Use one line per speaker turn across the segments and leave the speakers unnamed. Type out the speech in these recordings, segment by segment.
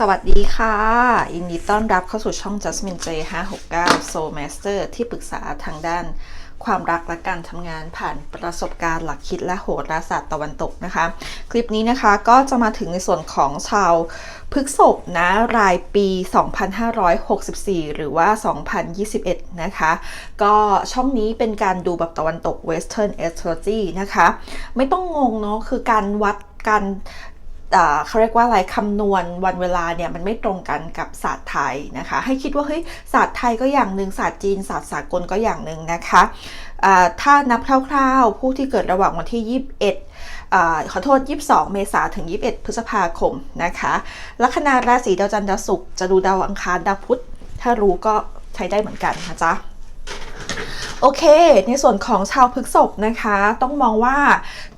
สวัสดีค่ะยินดีต้อนรับเข้าสู่ช่อง Jasmine J 569 Soul Master ที่ปรึกษาทางด้านความรักและการทำงานผ่านประสบการณ์หลักคิดและโหราศาสตร์ตะวันตกนะคะ คลิปนี้นะคะก็จะมาถึงในส่วนของชาวพฤกษภนะรายปี 2564 หรือว่า 2021 นะคะ ก็ช่องนี้เป็นการดูแบบตะวันตก Western Astrology นะคะ ไม่ต้องงงเนาะคือการวัดการ เขาเรียกว่าอะไรคำนวณวันเวลาเนี่ยมันไม่ตรงกันกับศาสตร์ไทยนะคะ ให้คิดว่าเฮ้ยศาสตร์ไทยก็อย่างหนึ่งศาสตร์จีนศาสตร์สากลก็อย่างหนึ่งนะคะถ้านับคร่าวๆ ผู้ที่เกิดระหว่างวันที่ 21อขอโทษ 22 เมษายนถึง 21 พฤษภาคมนะคะลัคนาราศีดาวจันทร์ดาวศุกร์จะดูดาวอังคารดาวพุธถ้ารู้ก็ใช้ได้เหมือนกันนะจ๊ะ โอเค ในส่วนของชาวพฤกษภนะคะ ต้องมองว่า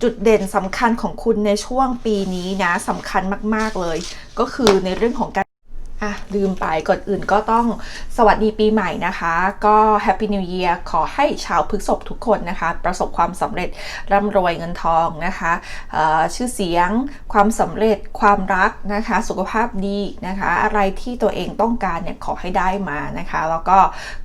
จุดเด่นสำคัญของคุณในช่วงปีนี้นะสำคัญมาก ๆ เลย ก็คือในเรื่องของการ อะลืมไปก่อนอื่นก็ต้องสวัสดีปีใหม่นะคะ ก็ Happy New Year ขอให้ชาวพฤษภทุกคนนะคะ ประสบความสำเร็จร่ำรวยเงินทองนะคะชื่อเสียงความสำเร็จความรักนะคะ สุขภาพดีนะคะ อะไรที่ตัวเองต้องการเนี่ยขอให้ได้มานะคะ แล้วก็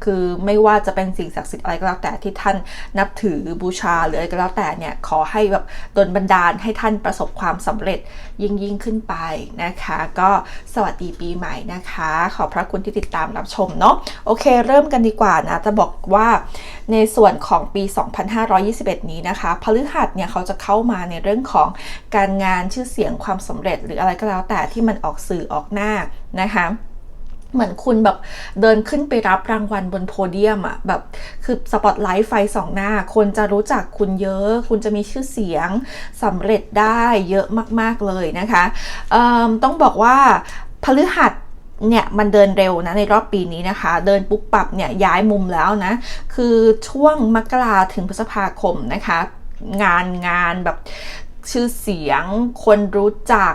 คือไม่ว่าจะเป็นสิ่งศักดิ์สิทธิ์อะไรก็แล้วแต่ที่ท่านนับถือบูชาหรืออะไรก็แล้วแต่เนี่ยขอให้แบบดลบันดาลให้ท่านประสบความสำเร็จยิ่งยิ่งขึ้นไปนะคะ ก็สวัสดีปีใหม่นะคะ ขอบพระคุณที่ติดตามรับชมเนาะโอเค เริ่มกันดีกว่านะจะบอกว่าในส่วนของปี 2521 นี้นะคะพฤหัสเนี่ยเขาจะเข้ามาในเรื่องของการงานชื่อเสียงความสำเร็จ หรืออะไรก็แล้วแต่ที่มันออกสื่อออกหน้านะคะเหมือนคุณแบบเดินขึ้นไปรับรางวัลบนโพเดียมอะแบบคือสปอตไลท์ไฟสองหน้า คนจะรู้จักคุณเยอะ คุณจะมีชื่อเสียงสำเร็จได้เยอะมาก ๆ เลยนะคะต้องบอกว่าพฤหัส เนี่ยมันเดินเร็วนะในรอบปีนี้นะคะ เดินปุ๊บปรับเนี่ยย้ายมุมแล้วนะ คือช่วงมกราถึงพฤษภาคมนะคะ งานงานแบบชื่อเสียงคนรู้จัก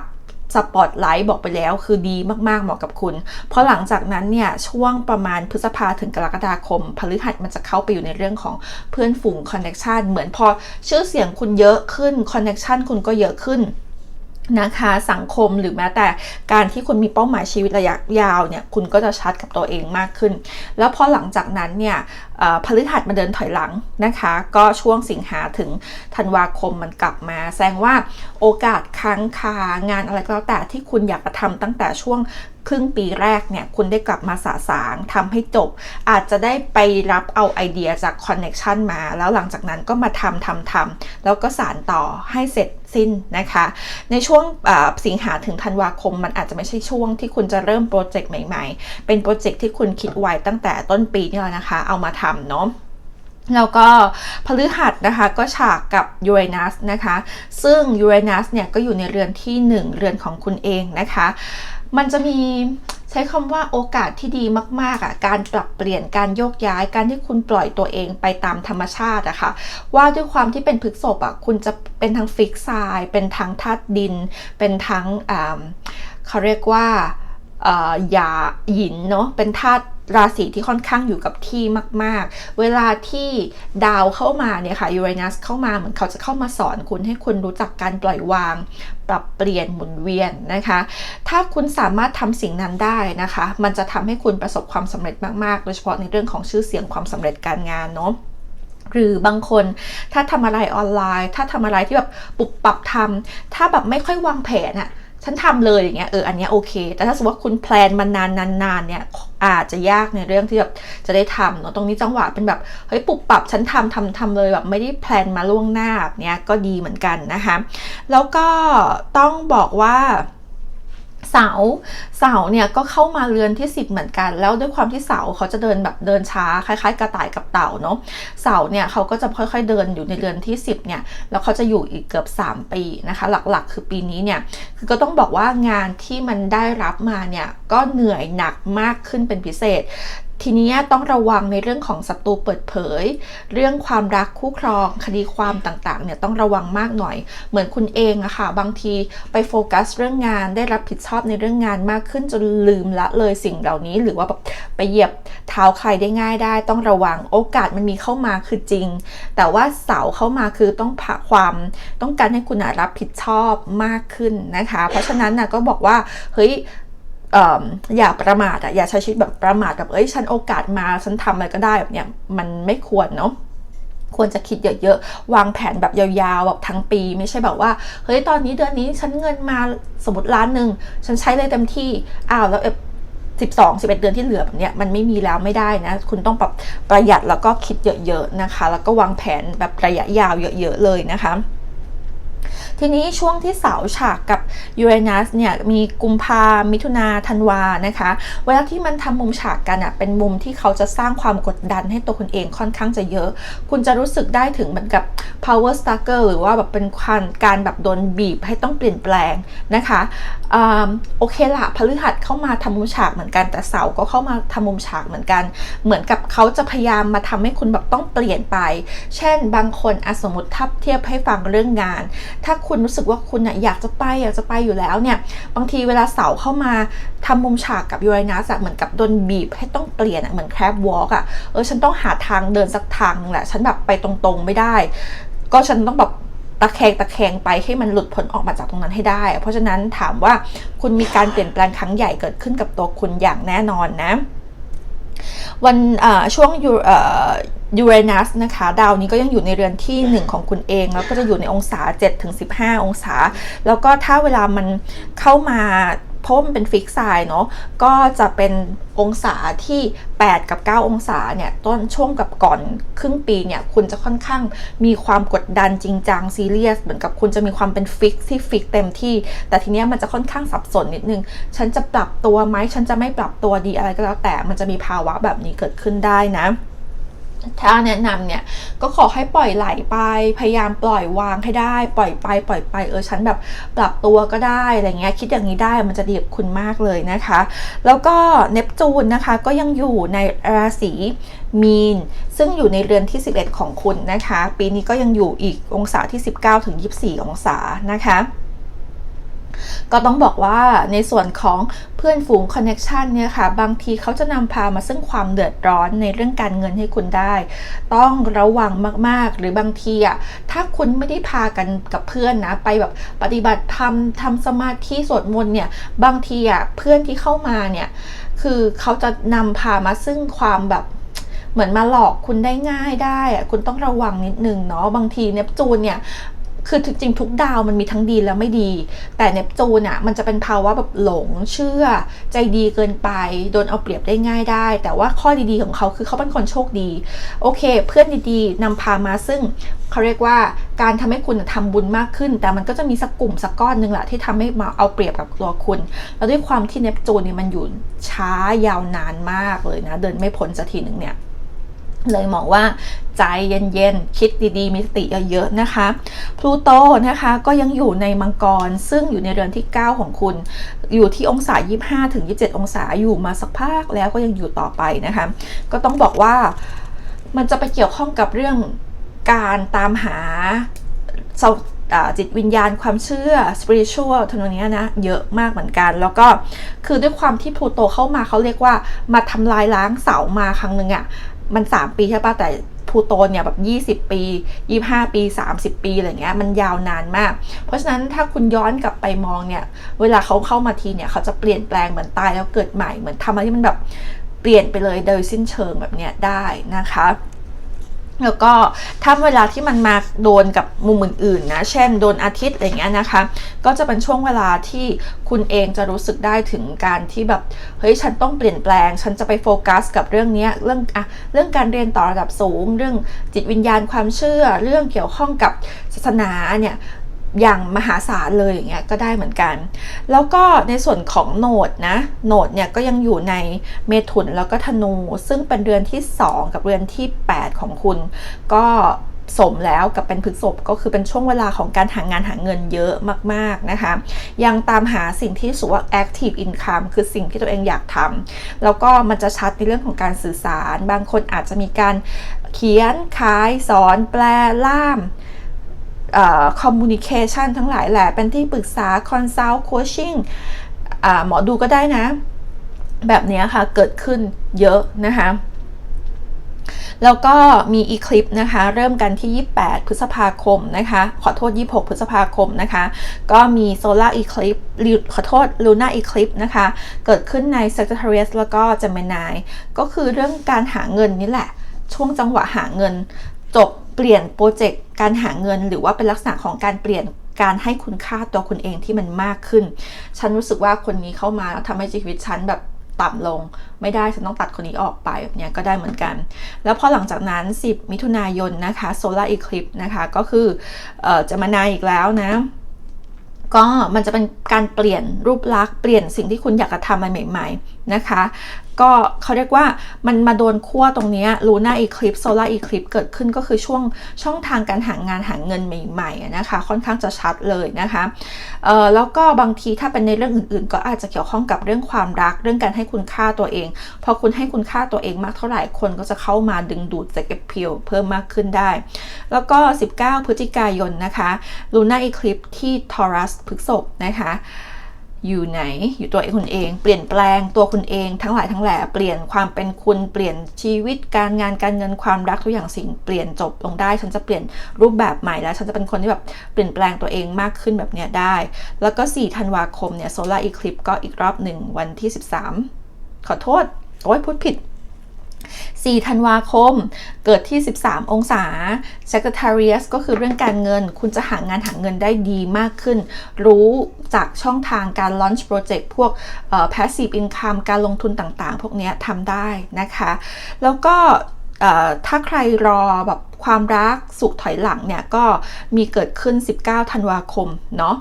สปอตไลท์บอกไปแล้วคือดีมากๆเหมาะกับคุณ เพราะหลังจากนั้นเนี่ย ช่วงประมาณพฤษภาถึงกรกฎาคมพฤหัสมันจะเข้าไปอยู่ในเรื่องของเพื่อนฝูงคอนเน็ชันเหมือนพอชื่อเสียงคุณเยอะขึ้นคอนเน็ชันคุณก็เยอะขึ้น นะคะสังคมหรือแม้แต่การที่คุณมีเป้าหมายชีวิตระยะยาวเนี่ยคุณก็จะชัดกับตัวเองมากขึ้น แล้วพอหลังจากนั้นเนี่ยเอ่อพฤหัสมาเดินถอยหลังนะคะ ก็ช่วงสิงหาถึงธันวาคมมันกลับมา แสดงว่าโอกาสค้างคางานอะไรก็แล้วแต่ที่คุณอยากจะทำตั้งแต่ช่วงครึ่งปีแรกเนี่ยคุณได้กลับมาสาสางทำให้จบ อาจจะได้ไปรับเอาไอเดียจากคอนเน็ชันมา แล้วหลังจากนั้นก็มาทำทำทำแล้วก็สานต่อให้เสร็จ สิ้นนะคะ ในช่วงสิงหาถึงธันวาคม มันอาจจะไม่ใช่ช่วงที่คุณจะเริ่มโปรเจกต์ใหม่ๆ เป็นโปรเจกต์ที่คุณคิดไว้ตั้งแต่ต้นปีนี่แหละนะคะ เอามาทำเนาะแล้วก็พฤหัสนะคะก็ฉากกับยูเรนัสนะคะ ซึ่งยูเรนัสเนี่ยก็อยู่ในเรือนที่ 1 เรือนของคุณเองนะคะ มันจะมี ใช้คำว่าโอกาสที่ดีมากๆอะการปรับเปลี่ยนการโยกย้ายการที่คุณปล่อยตัวเองไปตามธรรมชาติอะคะ่ะว่าด้วยความที่เป็นพฤกษบอะคุณจะเป็นทั้งฟิกไซด์เป็นทั้งธาตุดิน เป็นทั้งอ่าเขาเรียกว่าอ่อหยาหยินเนาะเป็นธาตุ ราศีที่ค่อนข้างอยู่กับที่มาก ๆ เวลาที่ดาวเข้ามาเนี่ยค่ะยูเรนัสเข้ามาเหมือนเขาจะเข้ามาสอนคุณให้คุณรู้จักการปล่อยวาง ปรับเปลี่ยนหมุนเวียนนะคะ ถ้าคุณสามารถทำสิ่งนั้นได้นะคะ มันจะทำให้คุณประสบความสำเร็จมาก ๆ โดยเฉพาะในเรื่องของชื่อเสียงความสำเร็จการงานเนาะหรือบางคนถ้าทำอะไรออนไลน์ ถ้าทำอะไรที่แบบปุบปรับทำถ้าแบบไม่ค่อยวางแผนอะ ฉันทำเลยอย่างเงี้ยเอออันนี้โอเค แต่ถ้าสมมติว่าคุณแพลนมานานนานๆเนี่ยอาจจะยากในเรื่องที่แบบจะได้ทำเนาะตรงนี้จังหวะเป็นแบบเฮ้ยปุบปรับฉันทำทำทำเลยแบบไม่ได้แพลนมาล่วงหน้าแบบเนี้ยก็ดีเหมือนกันนะคะแล้วก็ต้องบอกว่า เสาเสาเนี่ยก็เข้ามาเรือนที่ 10 เหมือนกัน แล้วด้วยความที่เสาเขาจะเดินแบบเดินช้าคล้ายๆ กระต่ายกับเต่าเนาะเสาเนี่ยเขาก็จะค่อยๆเดินอยู่ในเรือนที่ 10เนี่ยแล้วเขาจะอยู่อีกเกือบ 3 ปีนะคะ หลักๆ คือปีนี้เนี่ยคือก็ต้องบอกว่างานที่มันได้รับมาเนี่ยก็เหนื่อยหนักมากขึ้นเป็นพิเศษ ทีนี้ต้องระวังในเรื่องของศัตรูเปิดเผย เรื่องความรักคู่ครอง คดีความต่างๆเนี่ยต้องระวังมากหน่อย เหมือนคุณเองอะค่ะ บางทีไปโฟกัสเรื่องงานได้รับผิดชอบในเรื่องงานมากขึ้นจนลืมละเลยสิ่งเหล่านี้ หรือว่าแบบไปเหยียบเท้าใครได้ง่ายได้ ต้องระวังโอกาสมันมีเข้ามาคือจริง แต่ว่าเสาเข้ามาคือต้องผ่าความต้องการให้คุณอะรับผิดชอบมากขึ้นนะคะ เพราะฉะนั้นนะก็บอกว่าเฮ้ย อย่าประมาทอะอย่าใช้ชีวิตแบบประมาทแบบเอ้ยฉันโอกาสมาฉันทำอะไรก็ได้แบบเนี้ยมันไม่ควรเนาะควรจะคิดเยอะๆ วางแผนแบบยาวๆ แบบทั้งปี ไม่ใช่แบบว่า เฮ้ย ตอนนี้เดือนนี้ฉันเงินมาสมมติล้านหนึ่ง ฉันใช้เลยเต็มที่ อ้าว แล้วสิบสองสิบเอ็ดเดือนที่เหลือแบบเนี้ย มันไม่มีแล้วไม่ได้นะ คุณต้องแบบประหยัดแล้วก็คิดเยอะๆ นะคะ แล้วก็วางแผนแบบระยะยาวเยอะๆ เลยนะคะ ทีนี้ช่วงที่เสาฉากกับยูเรนัสเนี่ยมีกุมภามิถุนาธันวานะคะ เวลาที่มันทำมุมฉากกันอะเป็นมุมที่เขาจะสร้างความกดดันให้ตัวคุณเองค่อนข้างจะเยอะ คุณจะรู้สึกได้ถึงเหมือนกับ power struggle หรือว่าแบบเป็นการการแบบโดนบีบให้ต้องเปลี่ยนแปลงนะคะโอเคละพฤหัสเข้ามาทำมุมฉากเหมือนกันแต่เสาก็เข้ามาทำมุมฉากเหมือนกัน เหมือนกับเขาจะพยายามมาทำให้คุณแบบต้องเปลี่ยนไป เช่นบางคนอสมมติทับเทียบให้ฟังเรื่องงาน ถ้าคุณรู้สึกว่าคุณอยากจะไปอยากจะไปอยู่แล้วเนี่ยบางทีเวลาเสาเข้ามาทำมุมฉากกับยูเรนัสเหมือนกับโดนบีบให้ต้องเปลี่ยนเหมือนแคบวอล์กอะเออฉันต้องหาทางเดินสักทางนึงแหละฉันแบบไปตรงๆไม่ได้ ก็ฉันต้องแบบตะแคงตะแคงไปให้มันหลุดพ้นออกมาจากตรงนั้นให้ได้ เพราะฉะนั้นถามว่าคุณมีการเปลี่ยนแปลงครั้งใหญ่เกิดขึ้นกับตัวคุณอย่างแน่นอนนะ วันช่วงยูเรนัสนะคะ ดาวนี้ก็ยังอยู่ในเรือนที่ 1 ของคุณเอง แล้วก็จะอยู่ในองศา7ถึง15 องศา แล้วก็ถ้าเวลามันเข้ามา ราะมันเป็นฟิกไซน์เนาะก็จะเป็นองศาที่ 8 กับ 9 องศาเนี่ยต้นช่วงกับก่อนครึ่งปีเนี่ยคุณจะค่อนข้างมีความกดดันจริงจังซีเรียสเหมือนกับคุณจะมีความเป็นฟิกที่ฟิกเต็มที่ แต่ทีเนี้ยมันจะค่อนข้างสับสนนิดนึง ฉันจะปรับตัวไหมฉันจะไม่ปรับตัวดีอะไรก็แล้วแต่มันจะมีภาวะแบบนี้เกิดขึ้นได้นะ ถ้าแนะนำเนี่ยก็ขอให้ปล่อยไหลไปพยายามปล่อยวางให้ได้ ปล่อยไปปล่อยไปเออฉันแบบปรับตัวก็ได้อะไรเงี้ยคิดอย่างนี้ได้มันจะดีกับคุณมากเลยนะคะ แล้วก็เนปจูนนะคะก็ยังอยู่ในราศีมีน ซึ่งอยู่ในเรือนที่ 11 ของคุณนะคะ ปีนี้ก็ยังอยู่อีกองศาที่ 19-24 องศานะคะ ก็ต้องบอกว่าในส่วนของเพื่อนฝูงคอนเน็ชันเนี่ยค่ะ บางทีเขาจะนำพามาซึ่งความเดือดร้อนในเรื่องการเงินให้คุณได้ ต้องระวังมากๆ หรือบางทีอะถ้าคุณไม่ได้พากันกับเพื่อนนะ ไปแบบปฏิบัติธรรมทำสมาธิสวดมนต์เนี่ยบางทีอะเพื่อนที่เข้ามาเนี่ยคือเขาจะนำพามาซึ่งความแบบเหมือนมาหลอกคุณได้ง่ายได้อะคุณต้องระวังนิดนึงเนาะบางทีเนปจูนเนี่ย คือจริงทุกดาวมันมีทั้งดีและไม่ดี แต่เนปจูนอะมันจะเป็นภาวะแบบหลงเชื่อ ใจดีเกินไปโดนเอาเปรียบได้ง่ายได้ แต่ว่าข้อดีๆของเขาคือเขาเป็นคนโชคดี โอเค เพื่อนดีๆนำพามาซึ่งเขาเรียกว่าการทำให้คุณทำบุญมากขึ้น แต่มันก็จะมีสักกลุ่มสักก้อนหนึ่งแหละที่ทำให้มาเอาเปรียบกับตัวคุณ แล้วด้วยความที่เนปจูนเนี่ยมันอยู่ช้ายาวนานมากเลยนะ เดินไม่พ้นสักทีหนึ่งเนี่ย เลยมองว่าใจเย็นๆ คิดดีๆ มีสติเยอะๆ นะคะ พลูโตนะคะก็ยังอยู่ในมังกร ซึ่งอยู่ในเรือนที่ 9 ของคุณ อยู่ที่องศา 25ถึง27 องศาอยู่มาสักพักแล้วก็ยังอยู่ต่อไปนะคะ ก็ต้องบอกว่ามันจะไปเกี่ยวข้องกับเรื่องการตามหาจิตวิญญาณความเชื่อ spiritual ทั้งนี้นะ เยอะมากเหมือนกัน แล้วก็คือด้วยความที่พลูโตเข้ามาเขาเรียกว่ามาทำลายล้างเสามาครั้งหนึ่งอะ่ะ มัน 3 ปีใช่ปะแต่พูโตเนี่ยแบบ20 ปี 25 ปี 30 ปีอะไรเงี้ยมันยาวนานมาก เพราะฉะนั้นถ้าคุณย้อนกลับไปมองเนี่ย เวลาเขาเข้ามาทีเนี่ยเขาจะเปลี่ยนแปลงเหมือนตายแล้วเกิดใหม่เหมือนทำอะไรที่มันแบบเปลี่ยนไปเลยโดยสิ้นเชิงแบบเนี้ยได้นะคะ แล้วก็ถ้าเวลาที่มันมาโดนกับมุมอื่นๆนะ เช่นโดนอาทิตย์อะไรเงี้ยนะคะ ก็จะเป็นช่วงเวลาที่คุณเองจะรู้สึกได้ถึงการที่แบบ เฮ้ย ฉันต้องเปลี่ยนแปลง ฉันจะไปโฟกัสกับเรื่องนี้เรื่องอะเรื่องการเรียนต่อระดับสูง เรื่องจิตวิญญาณความเชื่อ เรื่องเกี่ยวข้องกับศาสนาเนี่ย อย่างมหาศาลเลยอย่างเงี้ยก็ได้เหมือนกัน แล้วก็ในส่วนของโหนดนะโหนดเนี่ยก็ยังอยู่ในเมถุนแล้วก็ธนู ซึ่งเป็นเรือนที่ 2 กับเรือนที่ 8 ของคุณ ก็สมแล้วกับเป็นพฤกษบก็คือเป็นช่วงเวลาของการหางานหาเงินเยอะมากๆนะคะ ยังตามหาสิ่งที่สุว่า active income คือสิ่งที่ตัวเองอยากทำแล้วก็มันจะชัดในเรื่องของการสื่อสาร บางคนอาจจะมีการเขียนขายสอนแปลล่าม คอมมูนิเคชันทั้งหลายแหละเป็นที่ปรึกษาคอนซัลท์โคชชิ่งหมอดูก็ได้นะ แบบนี้ค่ะเกิดขึ้นเยอะนะคะแล้วก็มีอีคลิปนะคะ เริ่มกันที่ 28 พฤษภาคมนะคะ ขอโทษ 26 พฤษภาคมนะคะ ก็มีโซลาร์อีคลิปขอโทษลูน่าอีคลิปนะคะ เกิดขึ้นใน Sagittarius แล้วก็ Gemini ก็คือเรื่องการหาเงินนี่แหละ ช่วงจังหวะหาเงินจบ เปลี่ยนโปรเจกต์การหาเงิน หรือว่าเป็นลักษณะของการเปลี่ยนการให้คุณค่าตัวคุณเองที่มันมากขึ้น ฉันรู้สึกว่าคนนี้เข้ามาแล้วทำให้ชีวิตฉันแบบต่ำลง ไม่ได้ฉันต้องตัดคนนี้ออกไปแบบนี้ก็ได้เหมือนกัน แล้วพอหลังจากนั้น 10 มิถุนายนนะคะโซลาร์อีคลิปนะคะก็คืออจะมานายอีกแล้วนะก็มันจะเป็นการเปลี่ยนรูปลักษณ์เปลี่ยนสิ่งที่คุณอยากจะทำใหม่ๆ นะคะ ก็เขาเรียกว่ามันมาโดนขั้วตรงนี้ลูน่าอีคลิปโซลาร์อีคลิปเกิดขึ้นก็คือช่วงช่องทางการหางานหาเงินใหม่ๆนะคะ ค่อนข้างจะชัดเลยนะคะเออแล้วก็บางทีถ้าเป็นในเรื่องอื่นๆ ก็อาจจะเกี่ยวข้องกับเรื่องความรักเรื่องการให้คุณค่าตัวเอง พอคุณให้คุณค่าตัวเองมากเท่าไหร่คนก็จะเข้ามาดึงดูดเก็บเพียวเพิ่มมากขึ้นได้ แล้วก็ 19 พฤศจิกายนนะคะลูน่าอีคลิปที่ทอรัสพฤกษภนะคะ อยู่ไหน อยู่ตัวเองคุณเอง เปลี่ยนแปลงตัวคุณเอง ทั้งหลายทั้งแหล่เปลี่ยนความเป็นคุณเปลี่ยนชีวิตการงานการเงินความรักทุกอย่างสิ่งเปลี่ยนจบลงได้ ฉันจะเปลี่ยนรูปแบบใหม่แล้ว ฉันจะเป็นคนที่แบบเปลี่ยนแปลงตัวเองมากขึ้นแบบเนี้ยได้ แล้วก็ 4 ธันวาคมเนี่ยโซลาร์อีคลิปก็อีกรอบหนึ่งวันที่ 13 ขอโทษ โอ้ยพูดผิด 4 ธันวาคม เกิดที่ 13 องศา Sagittarius ก็คือเรื่องการเงิน คุณจะหางานหาเงินได้ดีมากขึ้น รู้จากช่องทางการ launch project พวก passive income การลงทุนต่างๆ พวกนี้ทำได้นะคะ แล้วก็ ถ้าใครรอแบบความรักสุขถอยหลังเนี่ยก็มีเกิดขึ้น 19 ธันวาคมเนาะ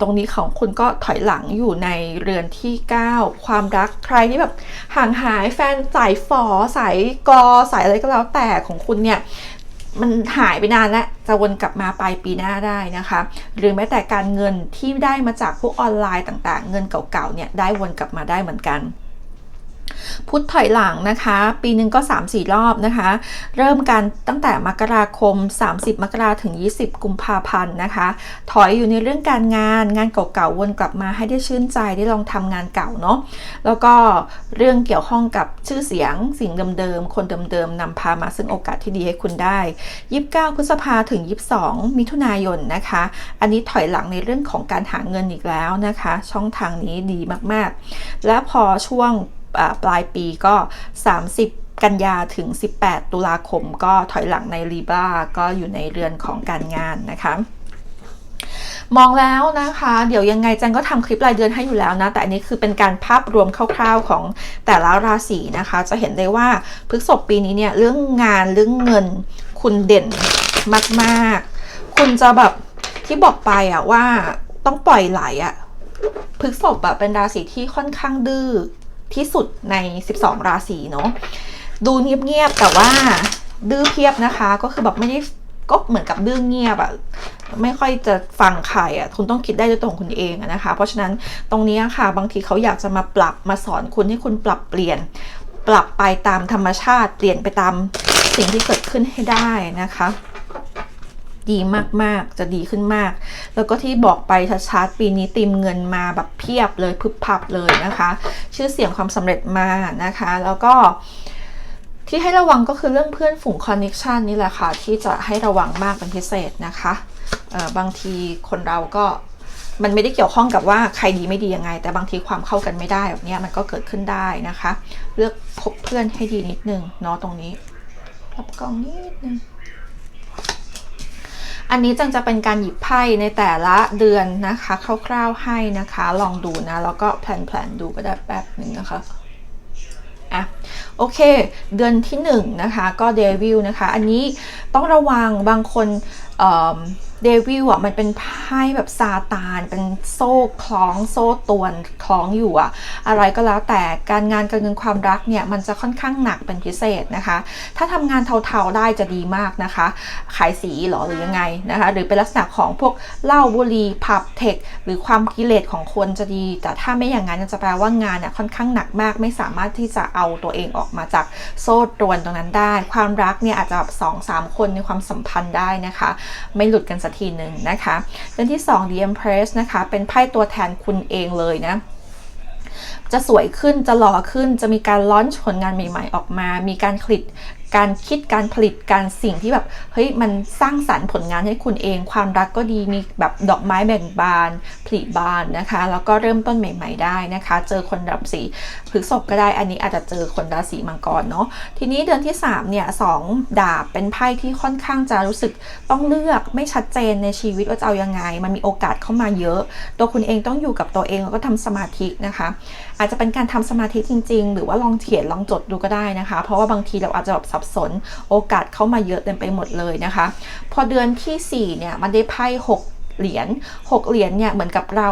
ตรงนี้ของคุณก็ถอยหลังอยู่ในเรือนที่ 9 ความรักใครที่แบบห่างหายแฟนสายฝอสายกอสายอะไรก็แล้วแต่ของคุณเนี่ยมันหายไปนานแล้วจะวนกลับมาปลายปีหน้าได้นะคะ หรือแม้แต่การเงินที่ได้มาจากพวกออนไลน์ต่างๆ เงินเก่าๆเนี่ยได้วนกลับมาได้เหมือนกัน พุธถอยหลังนะคะ ปีหนึ่งก็ 3-4 รอบนะคะ เริ่มกันตั้งแต่มกราคม 30 มกราถึง 20 กุมภาพันธ์นะคะ ถอยอยู่ในเรื่องการงานงานเก่าๆวนกลับมาให้ได้ชื่นใจได้ลองทำงานเก่าเนาะแล้วก็เรื่องเกี่ยวข้องกับชื่อเสียงสิ่งเดิมๆคนเดิมๆนำพามาซึ่งโอกาสที่ดีให้คุณได้ 29 พฤษภาถึง 22 มิถุนายนนะคะ อันนี้ถอยหลังในเรื่องของการหาเงินอีกแล้วนะคะ ช่องทางนี้ดีมากๆ และพอช่วง ปลายปีก็ 30กันยาถึง 18 ตุลาคมก็ถอยหลังในลีบราก็อยู่ในเรือนของการงานนะคะ มองแล้วนะคะ เดี๋ยวยังไงจันก็ทำคลิปรายเดือนให้อยู่แล้วนะ แต่อันนี้คือเป็นการภาพรวมคร่าวๆของแต่ละราศีนะคะ จะเห็นได้ว่าพฤกษบปีนี้เนี่ยเรื่องงานเรื่องเงินคุณเด่นมากๆ คุณจะแบบที่บอกไปอะว่าต้องปล่อยไหลอะพฤกษบแบบเป็นราศีที่ค่อนข้างดื้อ ที่สุดใน 12 ราศีเนาะดูเงียบๆแต่ว่าดื้อเพียบนะคะก็คือแบบไม่ได้ก็เหมือนกับดื้อเงียบอะไม่ค่อยจะฟังใครอะคุณต้องคิดได้ด้วยตัวของคุณเองนะคะ เพราะฉะนั้นตรงนี้ค่ะ บางทีเขาอยากจะมาปรับมาสอนคุณให้คุณปรับเปลี่ยน ปรับไปตามธรรมชาติ เปลี่ยนไปตามสิ่งที่เกิดขึ้นให้ได้นะคะ ดีมากๆ จะดีขึ้นมาก แล้วก็ที่บอกไปชัดๆปีนี้ตีมเงินมาแบบเพียบเลยพึบพับเลยนะคะ ชื่อเสียงความสำเร็จมานะคะ แล้วก็ที่ให้ระวังก็คือเรื่องเพื่อนฝูงคอนเน็ชันนี่แหละค่ะ ที่จะให้ระวังมากเป็นพิเศษนะคะบางทีคนเราก็มันไม่ได้เกี่ยวข้องกับว่าใครดีไม่ดียังไง แต่บางทีความเข้ากันไม่ได้แบบนี้มันก็เกิดขึ้นได้นะคะ เลือกคบเพื่อนให้ดีนิดนึงเนาะตรงนี้รับกล่องนิดนึง อันนี้จังจะเป็นการหยิบไพ่ในแต่ละเดือนนะคะคร่าวๆให้นะคะ ลองดูนะ แล้วก็แผนๆดูก็ได้แป๊บหนึ่งนะคะอะโอเค เดือนที่1นนะคะก็เดวิลนะคะ อันนี้ต้องระวังบางคนเเดวิลอะมันเป็นไพ่แบบซาตาน เป็นโซ่คล้องโซ่ตวนคล้องอยู่อะ อะไรก็แล้วแต่การงานการเงินความรักเนี่ยมันจะค่อนข้างหนักเป็นพิเศษนะคะ ถ้าทำงานเทาๆได้จะดีมากนะคะ ขายสีหรอหรือยังไงนะคะ หรือเป็นลักษณะของพวกเหล้าบุหรี่ผับเทคหรือความกิเลสของคนจะดี แต่ถ้าไม่อย่างนั้นจะแปลว่างานเนี่ยค่อนข้างหนักมาก ไม่สามารถที่จะเอาตัวเองออกมาจากโซ่ตรวนตรงนั้นได้ ความรักเนี่ยอาจจะแบบสองสามคนในความสัมพันธ์ได้นะคะ ไม่หลุดกันสักทีหนึ่งนะคะเดือนที่2 The Empress นะคะเป็นไพ่ตัวแทนคุณเองเลยนะจะสวยขึ้นจะหล่อขึ้นจะมีการลอนช์ผลงานใหม่ ๆ ออกมา มีการคลิต การคิดการผลิตการสิ่งที่แบบเฮ้ยมันสร้างสรรค์ผลงานให้คุณเอง ความรักก็ดีมีแบบดอกไม้แบ่งบานผลิบานนะคะ แล้วก็เริ่มต้นใหม่ ๆ ได้นะคะ เจอคนราศีพฤษภก็ได้อันนี้อาจจะเจอคนราศีมังกรเนาะทีนี้เดือนที่3เนี่ยสองดาบเป็นไพ่ที่ค่อนข้างจะรู้สึกต้องเลือกไม่ชัดเจนในชีวิตว่าจะเอายังไง มันมีโอกาสเข้ามาเยอะ ตัวคุณเองต้องอยู่กับตัวเองแล้วก็ทำสมาธินะคะ อาจจะเป็นการทำสมาธิจริง ๆ หรือว่าลองเขียนลองจดดูก็ได้นะคะ เพราะว่าบางทีเราอาจจะแบบสับสนโอกาสเข้ามาเยอะเต็มไปหมดเลยนะคะ พอเดือนที่4เนี่ยมันได้ไพ่6เหรียญ6เหรียญเนี่ยเหมือนกับเรา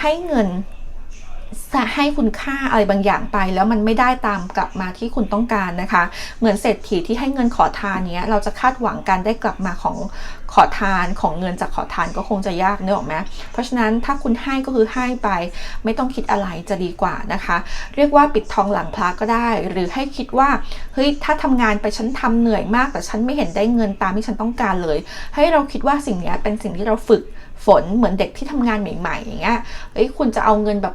ให้เงิน ให้คุณค่าอะไรบางอย่างไป แล้วมันไม่ได้ตามกลับมาที่คุณต้องการนะคะ เหมือนเศรษฐีที่ให้เงินขอทานเนี้ยเราจะคาดหวังการได้กลับมาของขอทานของเงินจากขอทานก็คงจะยากเนอะไหมเพราะฉะนั้นถ้าคุณให้ก็คือให้ไป ไม่ต้องคิดอะไรจะดีกว่านะคะ เรียกว่าปิดทองหลังพระก็ได้ หรือให้คิดว่าเฮ้ยถ้าทำงานไปฉันทำเหนื่อยมากแต่ฉันไม่เห็นได้เงินตามที่ฉันต้องการเลย ให้เราคิดว่าสิ่งนี้เป็นสิ่งที่เราฝึกฝนเหมือนเด็กที่ทำงานใหม่ๆอย่างเงี้ยเฮ้ยคุณจะเอาเงินแบบ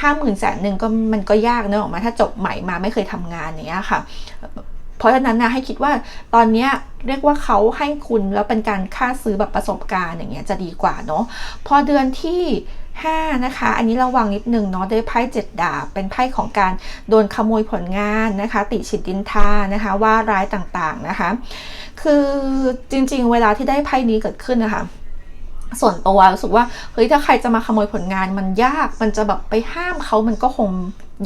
ห้าหมื่นแสนหนึ่งก็มันก็ยากเนอะออกมาถ้าจบใหม่มาไม่เคยทำงานอย่างเงี้ยค่ะ เพราะฉะนั้นนะให้คิดว่าตอนนี้เรียกว่าเขาให้คุณแล้วเป็นการค่าซื้อแบบประสบการณ์อย่างเงี้ยจะดีกว่าเนาะพอเดือนที่5นะคะ อันนี้ระวังนิดนึงเนาะได้ไพ่เจ็ดดาบ เป็นไพ่ของการโดนขโมยผลงานนะคะ ติฉิดดินทานะคะ ว่าร้ายต่างๆนะคะ คือจริงๆ เวลาที่ได้ไพ่นี้เกิดขึ้นนะคะ ส่วนตัวรู้สึกว่าเฮ้ยถ้าใครจะมาขโมยผลงานมันยากมันจะแบบไปห้ามเขามันก็คง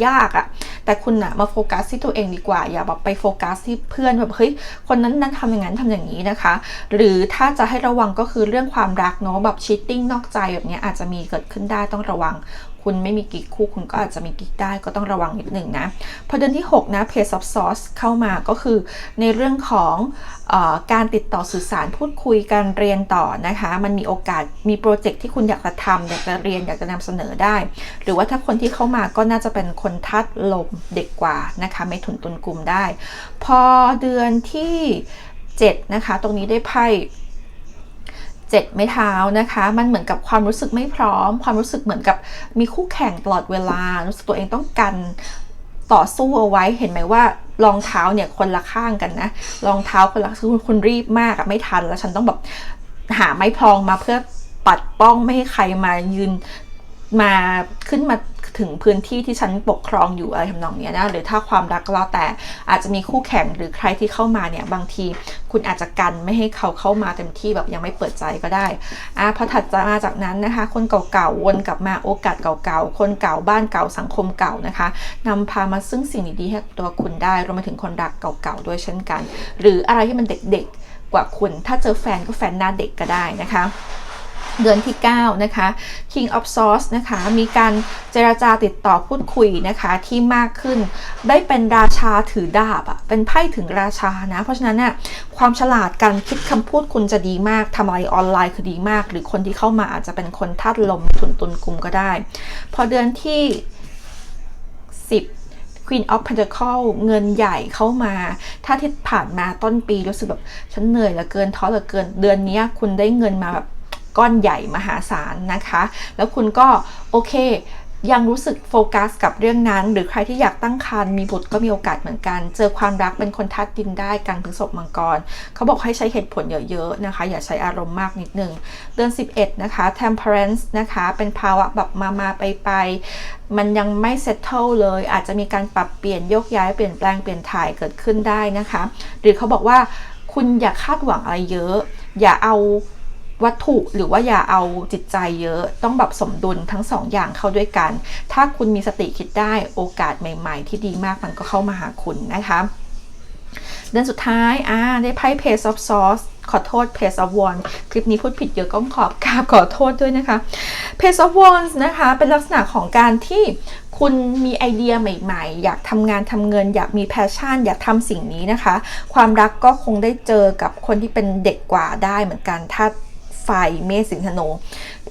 ยากอะแต่คุณอะมาโฟกัสที่ตัวเองดีกว่า อย่าแบบไปโฟกัสที่เพื่อนแบบเฮ้ยคนนั้นนั้นทำอย่างนั้นทำอย่างนี้นะคะ หรือถ้าจะให้ระวังก็คือเรื่องความรักเนาะแบบชีตติ้งนอกใจแบบนี้อาจจะมีเกิดขึ้นได้ต้องระวัง คุณไม่มีกิ๊กคู่คุณก็อาจจะมีกิ๊กได้ก็ต้องระวังนิดหนึ่งนะ พอเดือนที่ 6 นะ Page of Swords เข้ามาก็คือในเรื่องของอการติดต่อสื่อสารพูดคุยการเรียนต่อนะคะ มันมีโอกาสมีโปรเจกต์ที่คุณอยากจะทำอยากจะเรียนอยากจะนำเสนอได้ หรือว่าถ้าคนที่เข้ามาก็น่าจะเป็นคนทัดลมเด็กกว่านะคะไม่ถุนตุนกลุ่มได้ พอเดือนที่ 7 นะคะ ตรงนี้ได้ไพ่ เจ็ดไม่เท้านะคะ มันเหมือนกับความรู้สึกไม่พร้อม ความรู้สึกเหมือนกับมีคู่แข่งตลอดเวลา รู้สึกตัวเองต้องกันต่อสู้เอาไว้เห็นไหมว่ารองเท้าเนี่ยคนละข้างกันนะรองเท้าคนละคือคุณรีบมากอะไม่ทันแล้วฉันต้องแบบหาไม้พลองมาเพื่อปัดป้องไม่ให้ใครมายืนมาขึ้นมา ถึงพื้นที่ที่ฉันปกครองอยู่อะไรทำนองนี้นะหรือถ้าความรักก็แล้วแต่อาจจะมีคู่แข่งหรือใครที่เข้ามาเนี่ยบางทีคุณอาจจะกันไม่ให้เขาเข้ามาเต็มที่แบบยังไม่เปิดใจก็ได้อ่าพอถัดมาจากนั้นนะคะ คนเก่าๆวนกลับมาโอกาสเก่าๆคนเก่าบ้านเก่าสังคมเก่านะคะนำพามาซึ่งสิ่งดีๆให้ตัวคุณได้รวมไปถึงคนรักเก่าๆด้วยเช่นกัน หรืออะไรที่มันเด็กๆกว่าคุณ ถ้าเจอแฟนก็แฟนหน้าเด็กก็ได้นะคะ เดือนที่ 9 นะคะ King of Swords นะคะ มีการเจราจาติดต่อพูดคุยนะคะที่มากขึ้น ได้เป็นราชาถือดาบอะเป็นไพ่ถึงราชานะ เพราะฉะนั้นเนี่ยความฉลาดการคิดคำพูดคุณจะดีมากทำอะไรออนไลน์คือดีมาก หรือคนที่เข้ามาอาจจะเป็นคนธาตุลมถุนตุนกลุ่มก็ได้ พอเดือนที่ 10 Queen of Pentacle เงินใหญ่เข้ามา ถ้าที่ผ่านมาต้นปีรู้สึกแบบฉันเหนื่อยเหลือเกินท้อเหลือเกิน เดือนนี้คุณได้เงินมาแบบ ก้อนใหญ่มหาศาลนะคะ แล้วคุณก็โอเคยังรู้สึกโฟกัสกับเรื่องนั้น หรือใครที่อยากตั้งครรภ์มีบุตรก็มีโอกาสเหมือนกัน เจอความรักเป็นคนทัดดินได้การพึงศพมังกร เขาบอกให้ใช้เหตุผลเยอะๆนะคะ อย่าใช้อารมณ์มากนิดนึง เดือน 11 นะคะ temperance นะคะ เป็นภาวะแบบมามาไปไปมันยังไม่ settle เลย อาจจะมีการปรับเปลี่ยนโยกย้ายเปลี่ยนแปลงเปลี่ยนถ่ายเกิดขึ้นได้นะคะ หรือเขาบอกว่าคุณอย่าคาดหวังอะไรเยอะ อย่าเอา วัตถุหรือว่าอย่าเอาจิตใจเยอะ ต้องแบบสมดุลทั้งสองอย่างเข้าด้วยกัน ถ้าคุณมีสติคิดได้โอกาสใหม่ ๆ ที่ดีมากมันก็เข้ามาหาคุณนะคะเดือนสุดท้าย อ่า ได้ไพ่ Page of Swords ขอโทษ Page of Wands คลิปนี้พูดผิดเยอะก็ขอบกราบขอโทษด้วยนะคะ Page of Wands นะคะ เป็นลักษณะของการที่คุณมีไอเดียใหม่ๆ อยากทำงานทำเงิน อยากมีแพชชั่น อยากทำสิ่งนี้นะคะ ความรักก็คงได้เจอกับคนที่เป็นเด็กกว่าได้เหมือนกัน ถ้า ไฟเมษสิงหโน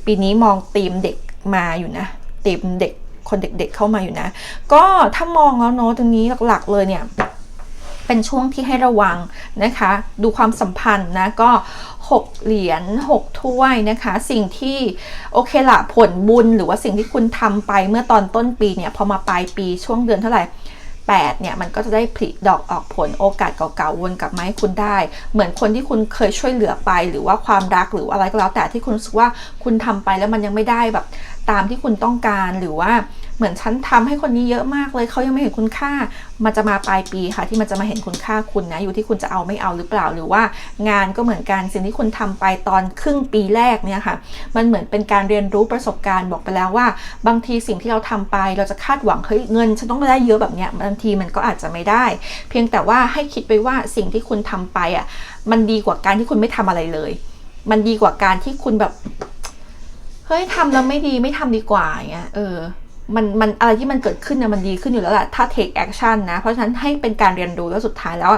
ปีนี้มองตีมเด็กมาอยู่นะตีมเด็กคนเด็กๆเข้ามาอยู่นะ ก็ถ้ามองแล้วเนาะตรงนี้หลักๆเลยเนี่ยเป็นช่วงที่ให้ระวังนะคะ ดูความสัมพันธ์นะก็ 6 เหรียญ6ถ้วยนะคะ สิ่งที่โอเคละผลบุญหรือว่าสิ่งที่คุณทำไปเมื่อตอนต้นปีเนี่ยพอมาปลายปีช่วงเดือนเท่าไหร่ 8เนี่ยมันก็จะได้ผลิดอกออกผลโอกาสเก่าๆวนกลับมาให้คุณได้ เหมือนคนที่คุณเคยช่วยเหลือไป หรือว่าความรักหรืออะไรก็แล้วแต่ที่คุณรู้สึกว่าคุณทำไปแล้วมันยังไม่ได้แบบตามที่คุณต้องการหรือว่า เหมือนฉันทำให้คนนี้เยอะมากเลยเขายังไม่เห็นคุณค่า มันจะมาปลายปีค่ะ ที่มันจะมาเห็นคุณค่าคุณนะอยู่ที่คุณจะเอาไม่เอาหรือเปล่าหรือว่า งานก็เหมือนกันสิ่งที่คุณทำไปตอนครึ่งปีแรกเนี่ยค่ะ มันเหมือนเป็นการเรียนรู้ประสบการณ์บอกไปแล้วว่า บางทีสิ่งที่เราทำไปเราจะคาดหวังเฮ้ยเงินฉันต้องได้เยอะแบบเนี้ยบางทีมันก็อาจจะไม่ได้ เพียงแต่ว่าให้คิดไปว่าสิ่งที่คุณทำไปอะมันดีกว่าการที่คุณไม่ทำอะไรเลย มันดีกว่าการที่คุณแบบเฮ้ยทำแล้วไม่ดีไม่ทำดีกว่าอย่างเงี้ยเออ มันมันอะไรที่มันเกิดขึ้นเนี่ยมันดีขึ้นอยู่แล้วแหละถ้า take action นะ เพราะฉะนั้นให้เป็นการเรียนรู้แล้วสุดท้ายแล้ว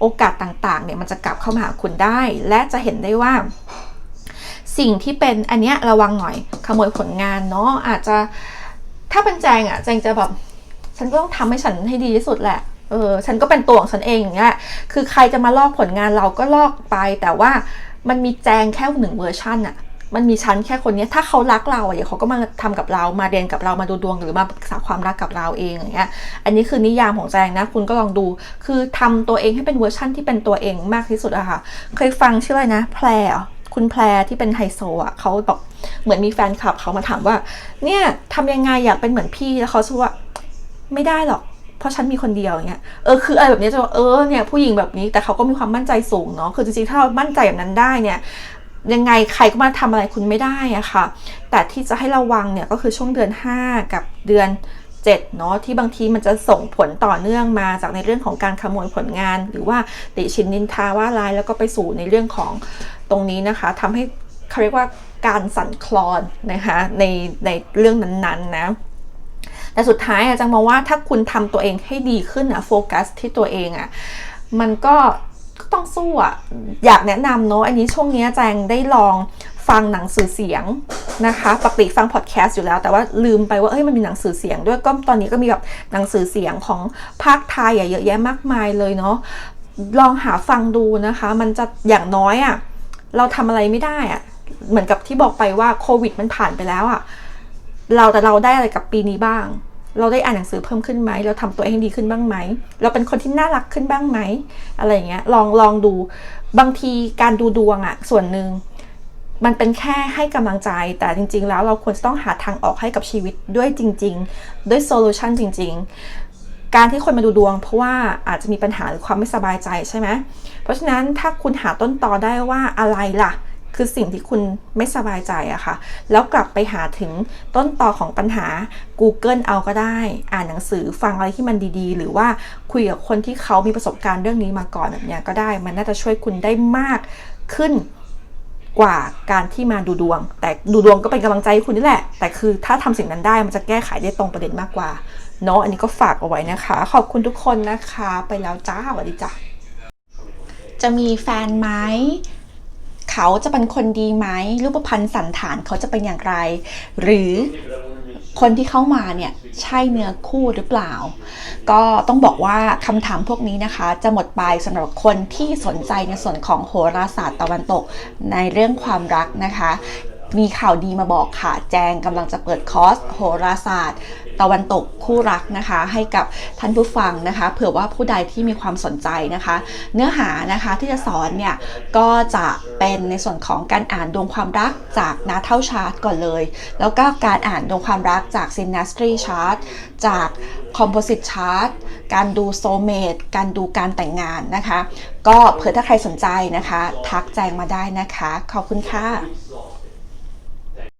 โอกาสต่างๆเนี่ยมันจะกลับเข้ามาหาคุณได้ และจะเห็นได้ว่า สิ่งที่เป็นอันเนี้ยระวังหน่อยขโมยผลงานเนาะอาจจะถ้าเป็นแจงอะแจงจะแบบฉันก็ต้องทำให้ฉันให้ดีที่สุดแหละเออฉันก็เป็นตัวของฉันเองอย่างเงี้ยคือใครจะมาลอกผลงานเราก็ลอกไป แต่ว่ามันมีแจงแค่หนึ่งเวอร์ชันอะ มันมีชั้นแค่คนนี้ถ้าเขารักเราอะเดี๋ยวเขาก็มาทำกับเรามาเรียนกับเรามาดูดวงหรือมาปรึกษาความรักกับเราเองอย่างเงี้ยอันนี้คือนิยามของแจงนะคุณก็ลองดู คือทำตัวเองให้เป็นเวอร์ชั่นที่เป็นตัวเองมากที่สุดอะค่ะ เคยฟังชื่ออะไรนะ แพรคุณแพรที่เป็นไฮโซอะเขาบอกเหมือนมีแฟนคลับเขามาถามว่า เนี่ยทำยังไงอยากเป็นเหมือนพี่แล้วเขาชื่อว่าไม่ได้หรอกเพราะฉันมีคนเดียวอย่างเงี้ย เออ คืออะไรแบบนี้จะว่าเออ เนี่ย ผู้หญิงแบบนี้ แต่เขาก็มีความมั่นใจสูงเนาะ คือจริงๆ ถ้าเรา มั่นใจแบบนั้นได้เนี่ย ยังไงใครก็มาทำอะไรคุณไม่ได้อะค่ะ แต่ที่จะให้ระวังเนี่ยก็คือช่วงเดือน 5 กับเดือน7เนาะที่บางทีมันจะส่งผลต่อเนื่องมาจากในเรื่องของการขโมยผลงาน หรือว่าติชินนินทาว่าร้ายแล้วก็ไปสู่ในเรื่องของตรงนี้นะคะทำให้เขาเรียกว่าการสั่นคลอนนะคะในในเรื่องนั้นๆนะแต่สุดท้ายอาจารย์มองว่าถ้าคุณทำตัวเองให้ดีขึ้นอะโฟกัสที่ตัวเองอะมันก็ ก็ต้องสู้อะอยากแนะนำเนาะอันนี้ช่วงนี้แจงได้ลองฟังหนังสือเสียงนะคะปกติฟังพอดแคสต์อยู่แล้ว แต่ว่าลืมไปว่าเอ้ยมันมีหนังสือเสียงด้วยก็ตอนนี้ก็มีแบบหนังสือเสียงของภาคไทยอะเยอะแยะมากมายเลยเนาะลองหาฟังดูนะคะ มันจะอย่างน้อยอะเราทำอะไรไม่ได้อะเหมือนกับที่บอกไปว่าโควิดมันผ่านไปแล้วอะเราแต่เราได้อะไรกับปีนี้บ้าง เราได้อ่านหนังสือเพิ่มขึ้นไหม เราทำตัวเองดีขึ้นบ้างไหม เราเป็นคนที่น่ารักขึ้นบ้างไหม อะไรอย่างเงี้ย ลองลองดู บางทีการดูดวงอะส่วนหนึ่งมันเป็นแค่ให้กำลังใจ แต่จริง ๆ แล้วเราควรจะต้องหาทางออกให้กับชีวิตด้วยจริง ๆ ด้วยโซลูชันจริง ๆ การที่คนมาดูดวง เพราะว่าอาจจะมีปัญหาหรือความไม่สบายใจใช่ไหม เพราะฉะนั้นถ้าคุณหาต้นตอได้ว่าอะไรล่ะ คือสิ่งที่คุณไม่สบายใจอะค่ะ แล้วกลับไปหาถึงต้นตอของปัญหา Google เอาก็ได้ อ่านหนังสือฟังอะไรที่มันดีๆ หรือว่าคุยกับคนที่เขามีประสบการณ์เรื่องนี้มาก่อนแบบเนี้ยก็ได้ มันน่าจะช่วยคุณได้มากขึ้นกว่าการที่มาดูดวง แต่ดูดวงก็เป็นกำลังใจให้คุณนี่แหละ แต่คือถ้าทำสิ่งนั้นได้มันจะแก้ไขได้ตรงประเด็นมากกว่าเนาะอันนี้ก็ฝากเอาไว้นะคะ ขอบคุณทุกคนนะคะ ไปแล้วจ้าสวัสดีจ้า
จะมีแฟนไหม เขาจะเป็นคนดีไหมรูปพรรณสันฐานเขาจะเป็นอย่างไร หรือคนที่เข้ามาเนี่ยใช่เนื้อคู่หรือเปล่า ก็ต้องบอกว่าคำถามพวกนี้นะคะ จะหมดไปสำหรับคนที่สนใจในส่วนของโหราศาสตร์ตะวันตกในเรื่องความรักนะคะ มีข่าวดีมาบอกค่ะ แจงกำลังจะเปิดคอร์สโหราศาสตร์ ตะวันตกคู่รักนะคะ ให้กับท่านผู้ฟังนะคะ เผื่อว่าผู้ใดที่มีความสนใจนะคะ เนื้อหานะคะที่จะสอนเนี่ยก็จะเป็นในส่วนของการอ่านดวงความรักจากนาเท่าชาร์ตก่อนเลย แล้วก็การอ่านดวงความรักจาก Synastry Chart จาก Composite Chart การดูโซเมตการดูการแต่งงานนะคะ ก็เผื่อถ้าใครสนใจนะคะ ทักแจ้งมาได้นะคะ ขอบคุณค่ะ